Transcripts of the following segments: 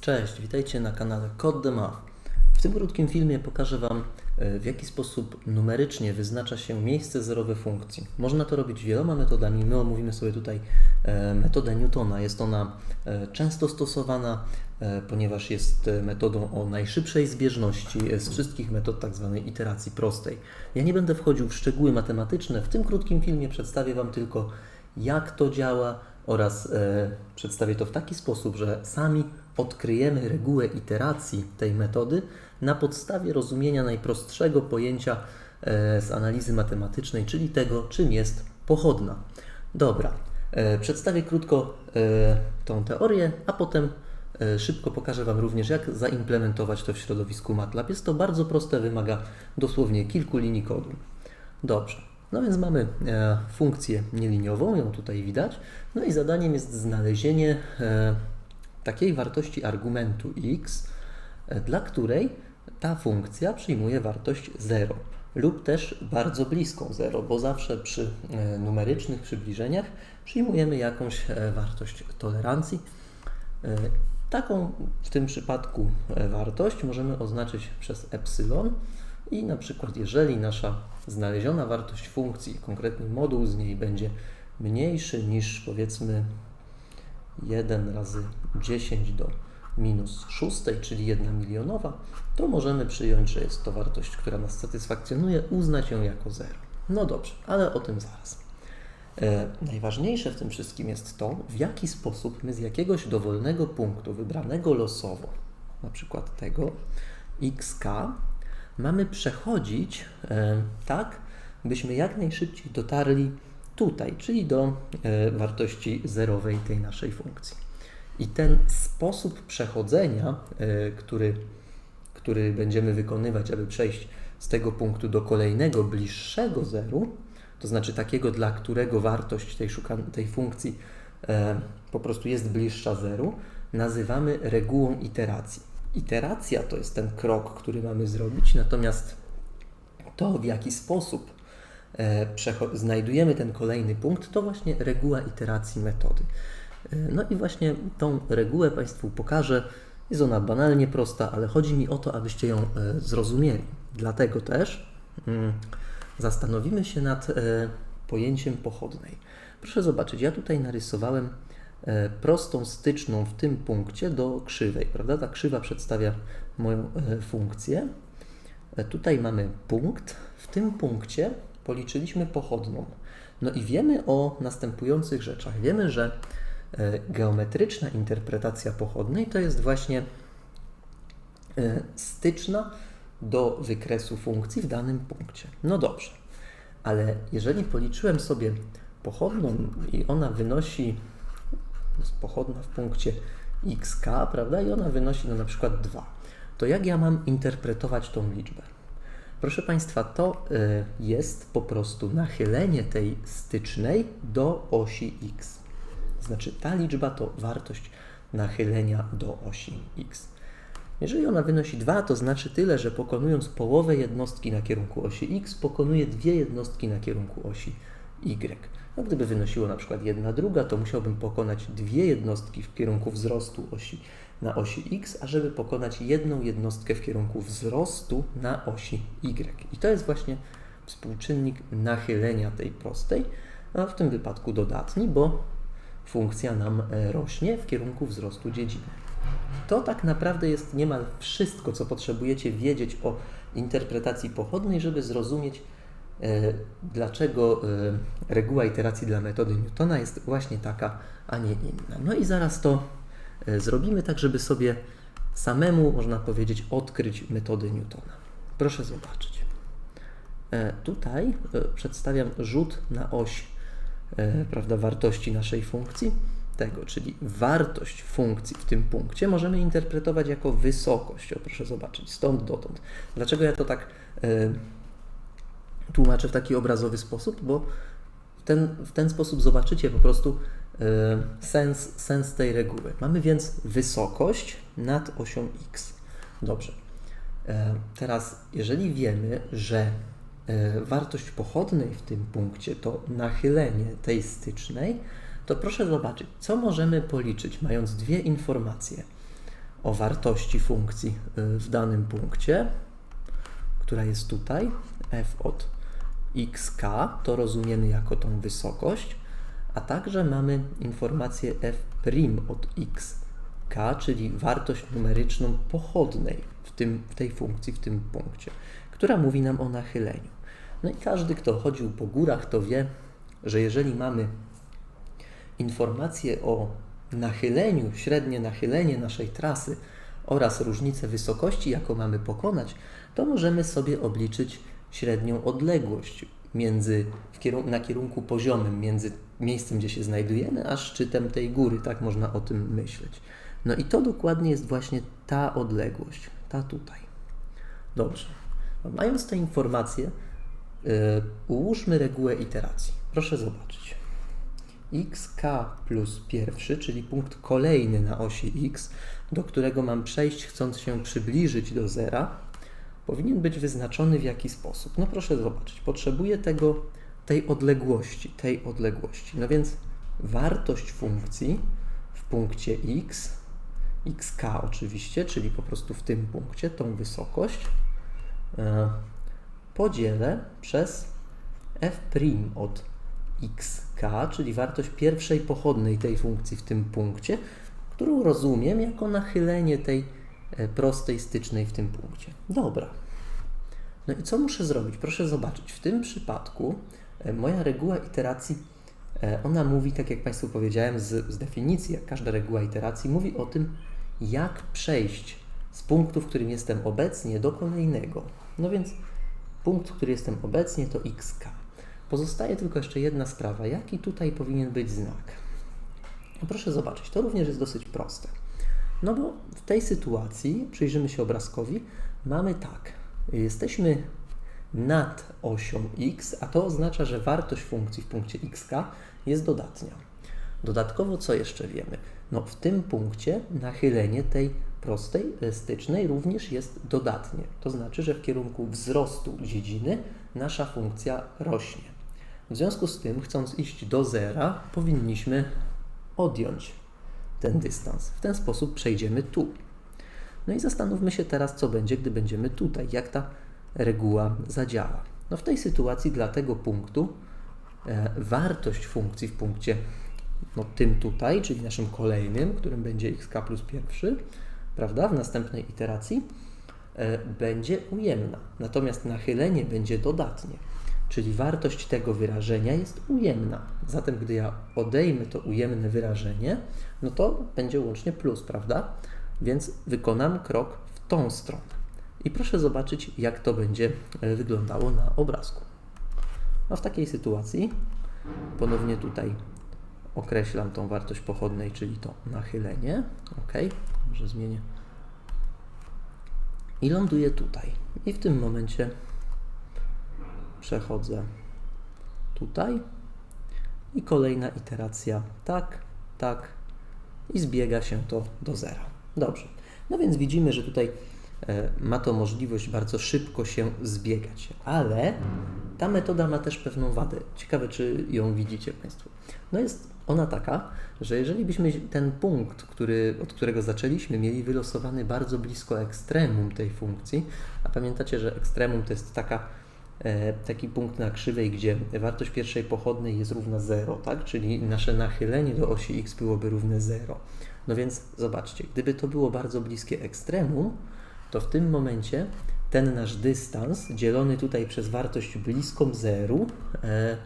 Cześć, witajcie na kanale Code the Math. W tym krótkim filmie pokażę Wam, e, w jaki sposób numerycznie wyznacza się miejsce zerowe funkcji. Można to robić wieloma metodami. My omówimy sobie tutaj e, metodę Newtona. Jest ona e, często stosowana, ponieważ jest metodą o najszybszej zbieżności z wszystkich metod tzw. Tak iteracji prostej. Ja nie będę wchodził w szczegóły matematyczne. W tym krótkim filmie przedstawię Wam tylko, jak to działa oraz przedstawię to w taki sposób, że sami odkryjemy regułę iteracji tej metody na podstawie rozumienia najprostszego pojęcia e, z analizy matematycznej, czyli tego, czym jest pochodna. Dobra, e, przedstawię krótko e, tą teorię, a potem szybko pokażę Wam również, jak zaimplementować to w środowisku MATLAB. Jest to bardzo proste, wymaga dosłownie kilku linii kodu. Dobrze. No więc mamy funkcję nieliniową, ją tutaj widać. No i zadaniem jest znalezienie takiej wartości argumentu x, e, dla której ta funkcja przyjmuje wartość 0 lub też bardzo bliską 0, bo zawsze przy e, numerycznych przybliżeniach przyjmujemy jakąś e, wartość tolerancji. Taką w tym przypadku wartość możemy oznaczyć przez epsilon i na przykład jeżeli nasza znaleziona wartość funkcji, konkretny moduł z niej będzie mniejszy niż powiedzmy 1 razy 10 do minus 6, czyli 1 milionowa, to możemy przyjąć, że jest to wartość, która nas satysfakcjonuje, uznać ją jako 0. No dobrze, ale o tym zaraz. E, najważniejsze w tym wszystkim jest to, w jaki sposób my z jakiegoś dowolnego punktu wybranego losowo, na przykład tego xk, mamy przechodzić e, tak, byśmy jak najszybciej dotarli tutaj, czyli do e, wartości zerowej tej naszej funkcji. I ten sposób przechodzenia, e, który, który będziemy wykonywać, aby przejść z tego punktu do kolejnego bliższego zeru, to znaczy takiego, dla którego wartość tej, tej funkcji po prostu jest bliższa zeru, nazywamy regułą iteracji. Iteracja to jest ten krok, który mamy zrobić, natomiast to, w jaki sposób E, znajdujemy ten kolejny punkt, to właśnie reguła iteracji metody. E, no i właśnie tą regułę Państwu pokażę. Jest ona banalnie prosta, ale chodzi mi o to, abyście ją e, zrozumieli. Dlatego też mm, zastanowimy się nad pojęciem pochodnej. Proszę zobaczyć, ja tutaj narysowałem prostą styczną w tym punkcie do krzywej, prawda? Ta krzywa przedstawia moją funkcję. Tutaj mamy punkt. W tym punkcie policzyliśmy pochodną. No i wiemy o następujących rzeczach. Wiemy, że e, geometryczna interpretacja pochodnej to jest właśnie e, styczna do wykresu funkcji w danym punkcie. No dobrze, ale jeżeli policzyłem sobie pochodną i ona wynosi, jest pochodna w punkcie xk, prawda, i ona wynosi no na przykład 2, to jak ja mam interpretować tą liczbę? Proszę Państwa, to y, jest po prostu nachylenie tej stycznej do osi x. Znaczy ta liczba to wartość nachylenia do osi x. Jeżeli ona wynosi 2, to znaczy tyle, że pokonując połowę jednostki na kierunku osi x, pokonuje dwie jednostki na kierunku osi y. No, gdyby wynosiło na przykład jedna druga, to musiałbym pokonać dwie jednostki w kierunku wzrostu osi na osi x, ażeby pokonać jedną jednostkę w kierunku wzrostu na osi y. I to jest właśnie współczynnik nachylenia tej prostej, a w tym wypadku dodatni, bo funkcja nam e, rośnie w kierunku wzrostu dziedziny. To tak naprawdę jest niemal wszystko, co potrzebujecie wiedzieć o interpretacji pochodnej, żeby zrozumieć, dlaczego e, reguła iteracji dla metody Newtona jest właśnie taka, a nie inna. No i zaraz to E, zrobimy tak, żeby sobie samemu, można powiedzieć, odkryć metody Newtona. Proszę zobaczyć. E, tutaj e, przedstawiam rzut na oś prawda, wartości naszej funkcji, tego, czyli wartość funkcji w tym punkcie możemy interpretować jako wysokość. O, proszę zobaczyć, stąd dotąd. Dlaczego ja to tak tłumaczę w taki obrazowy sposób? Bo w ten, w ten sposób zobaczycie po prostu Y, sens, sens tej reguły. Mamy więc wysokość nad osią x. Dobrze. Y, teraz, jeżeli wiemy, że y, wartość pochodnej w tym punkcie to nachylenie tej stycznej, to proszę zobaczyć, co możemy policzyć, mając dwie informacje. o wartości funkcji w danym punkcie, która jest tutaj, f od xk, to rozumiemy jako tą wysokość, a także mamy informację f' od xk, czyli wartość numeryczną pochodnej w, tym, w tej funkcji, w tym punkcie, która mówi nam o nachyleniu. No i każdy, kto chodził po górach, to wie, że jeżeli mamy informację o nachyleniu, średnie nachylenie naszej trasy oraz różnicę wysokości, jaką mamy pokonać, to możemy sobie obliczyć średnią odległość między, kierun na kierunku poziomym między miejscem, gdzie się znajdujemy, a szczytem tej góry. Tak można o tym myśleć. No i to dokładnie jest właśnie ta odległość, ta tutaj. Dobrze. No, mając te informacje, yy, ułóżmy regułę iteracji. Proszę zobaczyć. xk plus pierwszy, czyli punkt kolejny na osi x, do którego mam przejść, chcąc się przybliżyć do zera, powinien być wyznaczony w jaki sposób? No proszę zobaczyć, potrzebuję tego, tej odległości, tej odległości. No więc wartość funkcji w punkcie x, xk oczywiście, czyli po prostu w tym punkcie, tą wysokość, e, podzielę przez f' od xk, czyli wartość pierwszej pochodnej tej funkcji w tym punkcie, którą rozumiem jako nachylenie tej prostej stycznej w tym punkcie. Dobra. No i co muszę zrobić? Proszę zobaczyć. W tym przypadku e, moja reguła iteracji, e, ona mówi, tak jak Państwu powiedziałem, z, z definicji, jak każda reguła iteracji, mówi o tym, jak przejść z punktu, w którym jestem obecnie, do kolejnego. No więc punkt, w którym jestem obecnie, to xk. Pozostaje tylko jeszcze jedna sprawa. Jaki tutaj powinien być znak? No proszę zobaczyć, to również jest dosyć proste. No bo w tej sytuacji, przyjrzymy się obrazkowi, mamy tak, jesteśmy nad osią x, a to oznacza, że wartość funkcji w punkcie xk jest dodatnia. Dodatkowo co jeszcze wiemy? No w tym punkcie nachylenie tej prostej, stycznej również jest dodatnie. To znaczy, że w kierunku wzrostu dziedziny nasza funkcja rośnie. W związku z tym, chcąc iść do zera, powinniśmy odjąć ten dystans. W ten sposób przejdziemy tu. No i zastanówmy się teraz, co będzie, gdy będziemy tutaj, jak ta reguła zadziała. No w tej sytuacji dla tego punktu e, wartość funkcji w punkcie no, tym tutaj, czyli naszym kolejnym, którym będzie xk plus pierwszy, prawda, w następnej iteracji, e, będzie ujemna. Natomiast nachylenie będzie dodatnie czyli wartość tego wyrażenia jest ujemna. Zatem, gdy ja odejmę to ujemne wyrażenie, no to będzie łącznie plus, prawda? Więc wykonam krok w tą stronę. I proszę zobaczyć, jak to będzie e, wyglądało na obrazku. No w takiej sytuacji ponownie tutaj określam tą wartość pochodnej, czyli to nachylenie. Ok, może zmienię. I ląduję tutaj. I w tym momencie przechodzę tutaj i kolejna iteracja tak, tak i zbiega się to do zera. Dobrze. No więc widzimy, że tutaj e, ma to możliwość bardzo szybko się zbiegać, ale ta metoda ma też pewną wadę. Ciekawe, czy ją widzicie Państwo. No jest ona taka, że jeżeli byśmy ten punkt, który, od którego zaczęliśmy, mieli wylosowany bardzo blisko ekstremum tej funkcji, a pamiętacie, że ekstremum to jest taka taki punkt na krzywej, gdzie wartość pierwszej pochodnej jest równa 0, tak? czyli nasze nachylenie do osi x byłoby równe 0. No więc zobaczcie, gdyby to było bardzo bliskie ekstremum, to w tym momencie ten nasz dystans dzielony tutaj przez wartość bliską zeru e,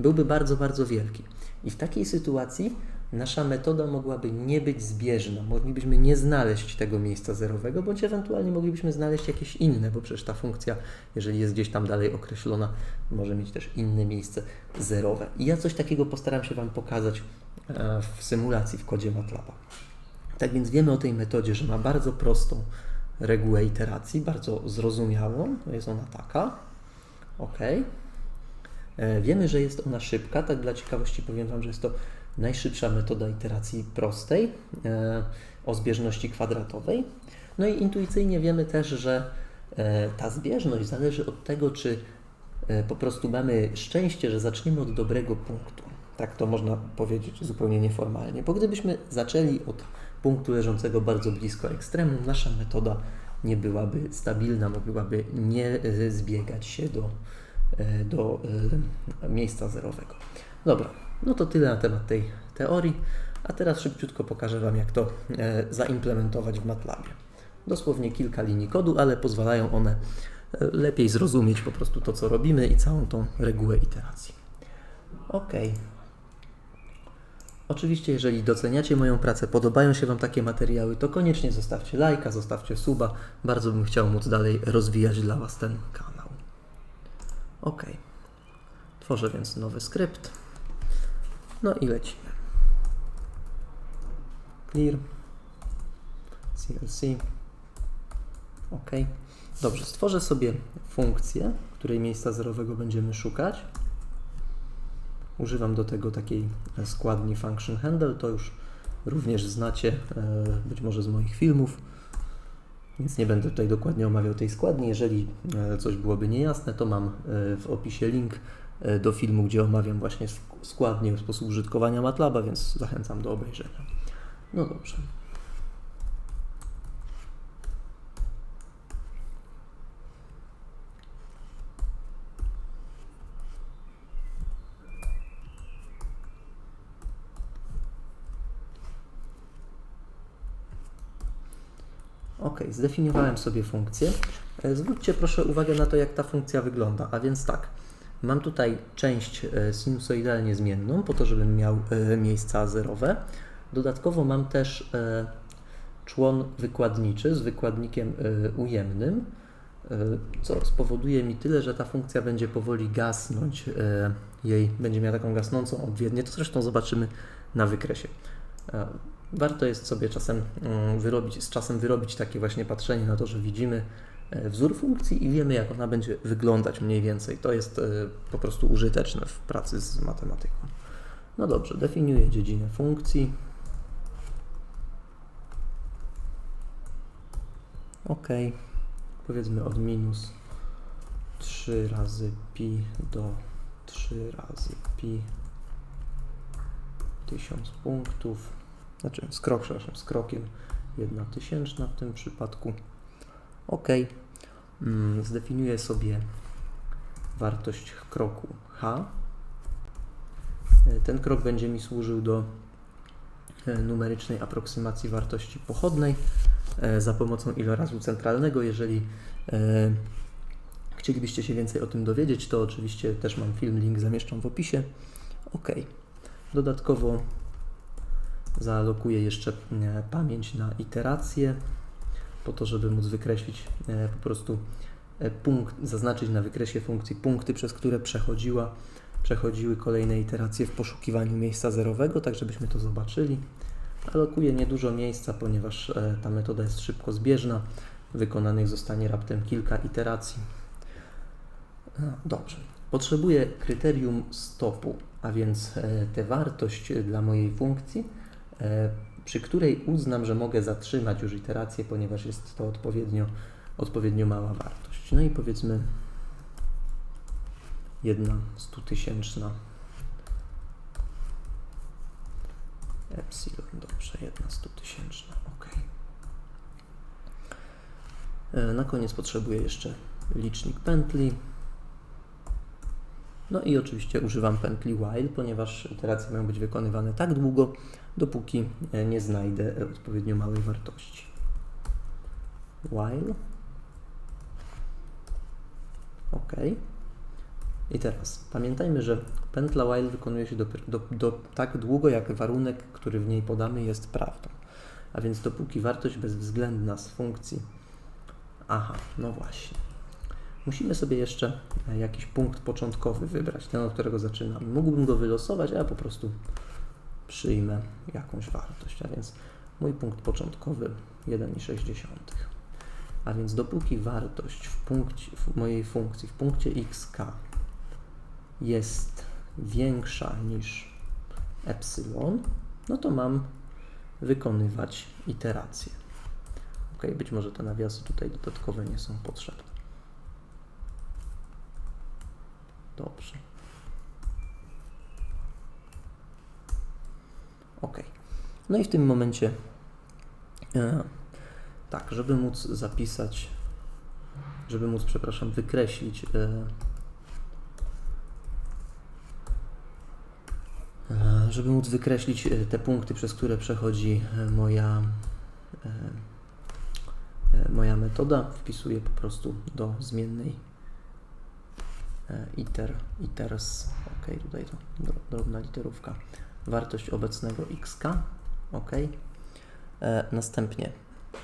byłby bardzo, bardzo wielki. I w takiej sytuacji nasza metoda mogłaby nie być zbieżna. Moglibyśmy nie znaleźć tego miejsca zerowego, bądź ewentualnie moglibyśmy znaleźć jakieś inne, bo przecież ta funkcja, jeżeli jest gdzieś tam dalej określona, może mieć też inne miejsce zerowe. I ja coś takiego postaram się Wam pokazać e, w symulacji w kodzie MATLABa. Tak więc wiemy o tej metodzie, że ma bardzo prostą regułę iteracji, bardzo zrozumiałą. Jest ona taka. OK. E, wiemy, że jest ona szybka. Tak dla ciekawości powiem Wam, że jest to najszybsza metoda iteracji prostej e, o zbieżności kwadratowej. No i intuicyjnie wiemy też, że e, ta zbieżność zależy od tego, czy e, po prostu mamy szczęście, że zaczniemy od dobrego punktu. Tak to można powiedzieć zupełnie nieformalnie. Bo gdybyśmy zaczęli od punktu leżącego bardzo blisko ekstremum, nasza metoda nie byłaby stabilna, mogłaby nie zbiegać się do, do miejsca zerowego. Dobra, no to tyle na temat tej teorii, a teraz szybciutko pokażę Wam, jak to zaimplementować w MATLABie. Dosłownie kilka linii kodu, ale pozwalają one lepiej zrozumieć po prostu to, co robimy i całą tą regułę iteracji. Ok. Oczywiście, jeżeli doceniacie moją pracę, podobają się Wam takie materiały, to koniecznie zostawcie lajka, zostawcie suba. Bardzo bym chciał móc dalej rozwijać dla Was ten kanał. Ok. Tworzę więc nowy skrypt. No i lecimy. Clear. CLC. Ok. Dobrze, stworzę sobie funkcję, której miejsca zerowego będziemy szukać. Używam do tego takiej składni function handle, to już również znacie e, być może z moich filmów, więc nie będę tutaj dokładnie omawiał tej składni. Jeżeli e, coś byłoby niejasne, to mam e, w opisie link do filmu, gdzie omawiam właśnie składnie sposób użytkowania MATLABa, więc zachęcam do obejrzenia. No dobrze. Ok, zdefiniowałem sobie funkcję. E, zwróćcie proszę uwagę na to, jak ta funkcja wygląda. A więc tak, mam tutaj część e, sinusoidalnie zmienną, po to, żebym miał e, miejsca zerowe. Dodatkowo mam też człon wykładniczy z wykładnikiem ujemnym, co spowoduje mi tyle, że ta funkcja będzie powoli gasnąć, jej będzie miała taką gasnącą odwiednię. To zresztą zobaczymy na wykresie warto jest sobie czasem mm, wyrobić, z czasem wyrobić takie właśnie patrzenie na to, że widzimy e, wzór funkcji i wiemy, jak ona będzie wyglądać mniej więcej. To jest e, po prostu użyteczne w pracy z matematyką. No dobrze, definiuję dziedzinę funkcji. OK. Powiedzmy od minus 3 razy pi do 3 razy pi 1000 punktów znaczy z, krok, przepraszam, z krokiem 1 tysięczna w tym przypadku. OK. Mm, zdefiniuję sobie wartość kroku H. E, ten krok będzie mi służył do e, numerycznej aproksymacji wartości pochodnej e, za pomocą ilorazu centralnego. Jeżeli chcielibyście się więcej o tym dowiedzieć, to oczywiście też mam film, link zamieszczam w opisie. OK. Dodatkowo Zaalokuję jeszcze pamięć na iterację, po to, żeby móc wykreślić e, po prostu e, punkt, zaznaczyć na wykresie funkcji punkty, przez które przechodziła, przechodziły kolejne iteracje w poszukiwaniu miejsca zerowego, tak żebyśmy to zobaczyli. Alokuję niedużo miejsca, ponieważ ta metoda jest szybko zbieżna. Wykonanych zostanie raptem kilka iteracji. Dobrze. Potrzebuję kryterium stopu, a więc tę wartość dla mojej funkcji E, przy której uznam, że mogę zatrzymać już iterację, ponieważ jest to odpowiednio, odpowiednio mała wartość. No i powiedzmy jedna stutysięczna epsilon, dobrze, jedna stutysięczna, ok. E, na koniec potrzebuję jeszcze licznik pętli. No i oczywiście używam pętli while, ponieważ iteracje mają być wykonywane tak długo, dopóki e, nie znajdę odpowiednio małej wartości. While. OK. I teraz pamiętajmy, że pętla while wykonuje się do, do, do, tak długo, jak warunek, który w niej podamy, jest prawdą. A więc dopóki wartość bezwzględna z funkcji. Aha, no właśnie. Musimy sobie jeszcze e, jakiś punkt początkowy wybrać, ten, od którego zaczynamy. Mógłbym go wylosować, a ja po prostu przyjmę jakąś wartość, a więc mój punkt początkowy 1,6. A więc dopóki wartość w, punkcie, w mojej funkcji w punkcie xk jest większa niż epsilon, no to mam wykonywać iterację. Ok, być może te nawiasy tutaj dodatkowe nie są potrzebne. Dobrze. OK. No i w tym momencie E, tak, żeby móc zapisać, żeby móc, przepraszam, wykreślić e, e, żeby móc wykreślić e, te punkty, przez które przechodzi e, moja, moja metoda, wpisuję po prostu do zmiennej iter, iters, ok, tutaj to dro- drobna literówka, wartość obecnego xk, ok. E, następnie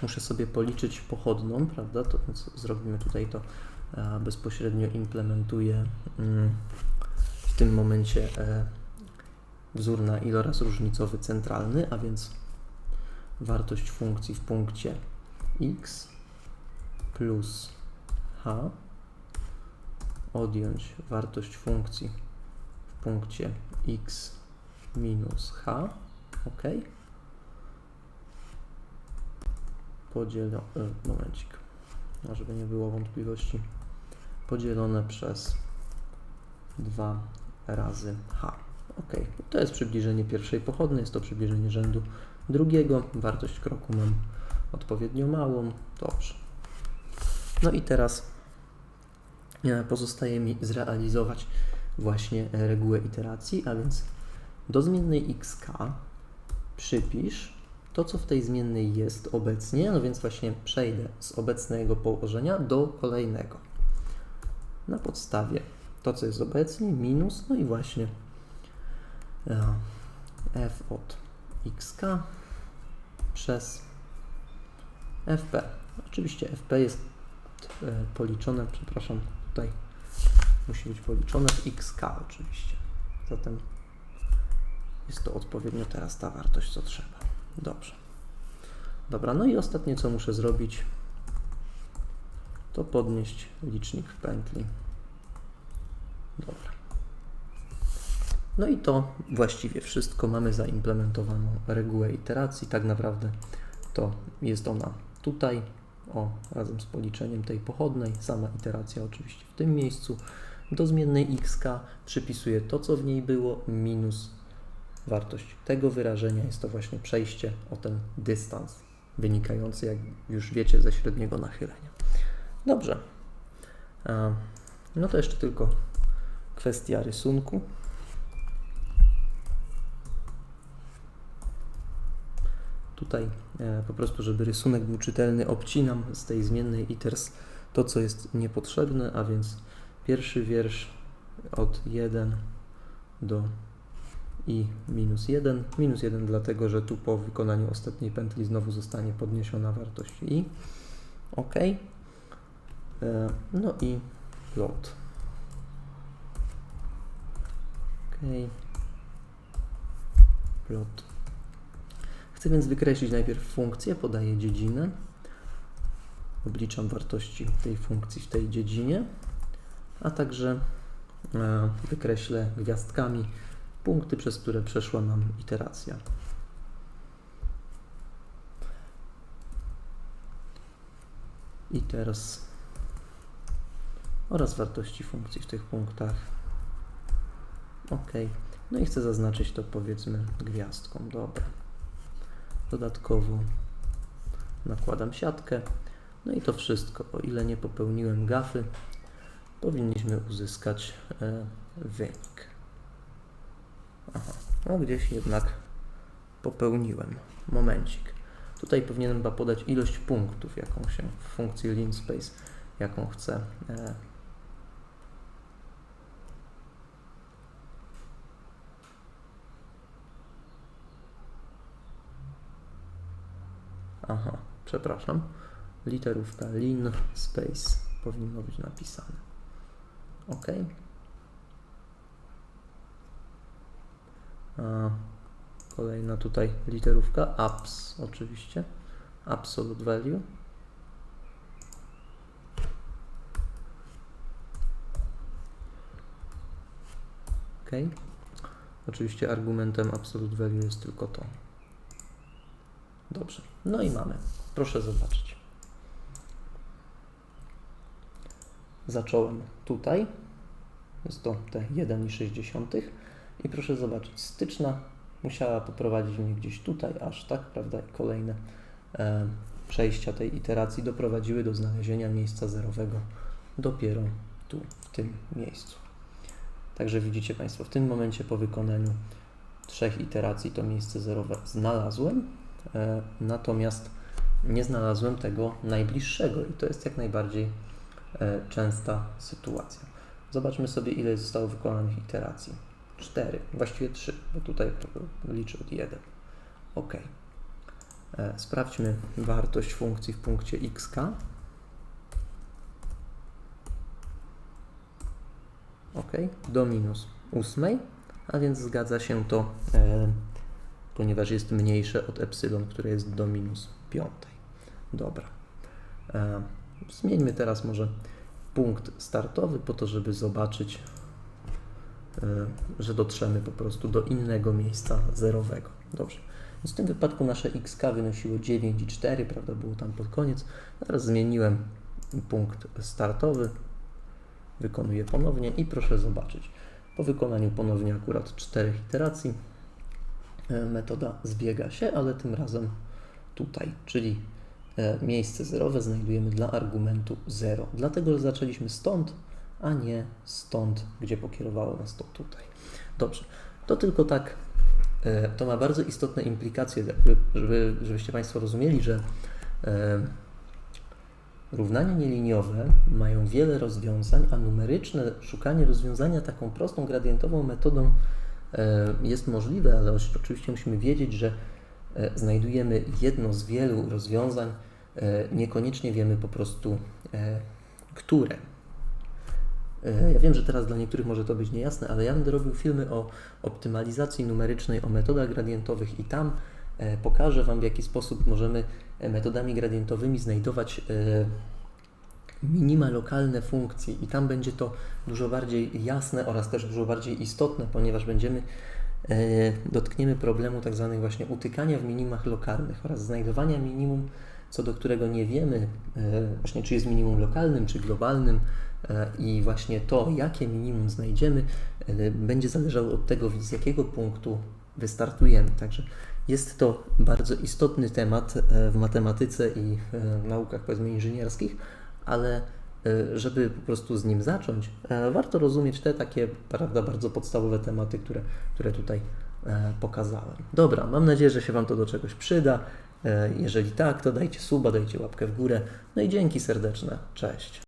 muszę sobie policzyć pochodną, prawda, to więc zrobimy tutaj to e, bezpośrednio implementuję mm, w tym momencie e, wzór na iloraz różnicowy centralny, a więc wartość funkcji w punkcie x plus h odjąć wartość funkcji w punkcie x minus h, ok? Podzielone, momencik, a żeby nie było wątpliwości, podzielone przez 2 razy h. Ok, to jest przybliżenie pierwszej pochodnej, jest to przybliżenie rzędu drugiego. Wartość kroku mam odpowiednio małą. Dobrze. No i teraz pozostaje mi zrealizować właśnie e, regułę iteracji, a więc do zmiennej xk przypisz to, co w tej zmiennej jest obecnie, no więc właśnie przejdę z obecnego położenia do kolejnego. Na podstawie to, co jest obecnie, minus, no i właśnie e, f od xk przez fp. Oczywiście fp jest e, policzone, przepraszam, tutaj musi być policzone w xk oczywiście. Zatem jest to odpowiednio teraz ta wartość, co trzeba. Dobrze. Dobra, no i ostatnie, co muszę zrobić, to podnieść licznik w pętli. Dobra. No i to właściwie wszystko. Mamy zaimplementowaną regułę iteracji. Tak naprawdę to jest ona tutaj, o, razem z policzeniem tej pochodnej. Sama iteracja oczywiście w tym miejscu. Do zmiennej xk przypisuję to, co w niej było, minus wartość tego wyrażenia. Jest to właśnie przejście o ten dystans wynikający, jak już wiecie, ze średniego nachylenia. Dobrze. No to jeszcze tylko kwestia rysunku. Tutaj po prostu, żeby rysunek był czytelny, obcinam z tej zmiennej iters to, co jest niepotrzebne, a więc pierwszy wiersz od 1 do i minus 1. Minus 1 dlatego, że tu po wykonaniu ostatniej pętli znowu zostanie podniesiona wartość i. OK. E, no i plot. OK. Plot. Chcę więc wykreślić najpierw funkcję, podaję dziedzinę. Obliczam wartości tej funkcji w tej dziedzinie, a także e, wykreślę gwiazdkami punkty, przez które przeszła nam iteracja. I teraz oraz wartości funkcji w tych punktach. OK. No i chcę zaznaczyć to powiedzmy gwiazdką. Dobra. Dodatkowo nakładam siatkę. No i to wszystko. O ile nie popełniłem gafy, powinniśmy uzyskać e, wynik. Aha, no gdzieś jednak popełniłem. Momencik. Tutaj powinienem chyba podać ilość punktów, jaką się w funkcji linspace, jaką chcę. E, Aha, przepraszam. Literówka lin space powinno być napisane. OK. A kolejna tutaj literówka abs oczywiście. Absolute value. OK. Oczywiście argumentem absolute value jest tylko to. Dobrze. No i mamy. Proszę zobaczyć. Zacząłem tutaj. Jest to te 1,6 i proszę zobaczyć, styczna musiała poprowadzić mnie gdzieś tutaj, aż tak, prawda, i kolejne e, przejścia tej iteracji doprowadziły do znalezienia miejsca zerowego dopiero tu, w tym miejscu. Także widzicie Państwo, w tym momencie po wykonaniu trzech iteracji to miejsce zerowe znalazłem, natomiast nie znalazłem tego najbliższego i to jest jak najbardziej e, częsta sytuacja. Zobaczmy sobie, ile zostało wykonanych iteracji. 4, właściwie 3, bo tutaj liczę od 1. OK. E, Sprawdźmy wartość funkcji w punkcie xk. OK, do minus 8, a więc zgadza się to, e, ponieważ jest mniejsze od epsilon, które jest do minus 5. Dobra. E, zmieńmy teraz może punkt startowy po to, żeby zobaczyć, e, że dotrzemy po prostu do innego miejsca zerowego. Dobrze. W tym wypadku nasze xk wynosiło 9,4, prawda, było tam pod koniec. Teraz zmieniłem punkt startowy, wykonuję ponownie i proszę zobaczyć. Po wykonaniu ponownie akurat czterech iteracji metoda zbiega się, ale tym razem tutaj, czyli e, miejsce zerowe znajdujemy dla argumentu 0. Dlatego zaczęliśmy stąd, a nie stąd, gdzie pokierowało nas to tutaj. Dobrze, to tylko tak, e, to ma bardzo istotne implikacje, żeby, żebyście Państwo rozumieli, że e, równania nieliniowe mają wiele rozwiązań, a numeryczne szukanie rozwiązania taką prostą gradientową metodą e, jest możliwe, ale oczywiście musimy wiedzieć, że e, znajdujemy jedno z wielu rozwiązań, e, niekoniecznie wiemy po prostu, e, które. E, Ja wiem, że teraz dla niektórych może to być niejasne, ale ja będę robił filmy o optymalizacji numerycznej, o metodach gradientowych i tam e, pokażę Wam, w jaki sposób możemy e, metodami gradientowymi znajdować e, minima lokalne funkcji i tam będzie to dużo bardziej jasne oraz też dużo bardziej istotne, ponieważ będziemy e, dotkniemy problemu tak zwanych właśnie utykania w minimach lokalnych oraz znajdowania minimum, co do którego nie wiemy e, właśnie czy jest minimum lokalnym, czy globalnym e, i właśnie to, jakie minimum znajdziemy, e, będzie zależało od tego, z jakiego punktu wystartujemy. Także jest to bardzo istotny temat e, w matematyce i w naukach powiedzmy inżynierskich, ale e, żeby po prostu z nim zacząć, e, warto rozumieć te takie prawda, bardzo podstawowe tematy, które, które tutaj e, pokazałem. Dobra, mam nadzieję, że się Wam to do czegoś przyda. Jeżeli tak, to dajcie suba, dajcie łapkę w górę. No i dzięki serdeczne. Cześć.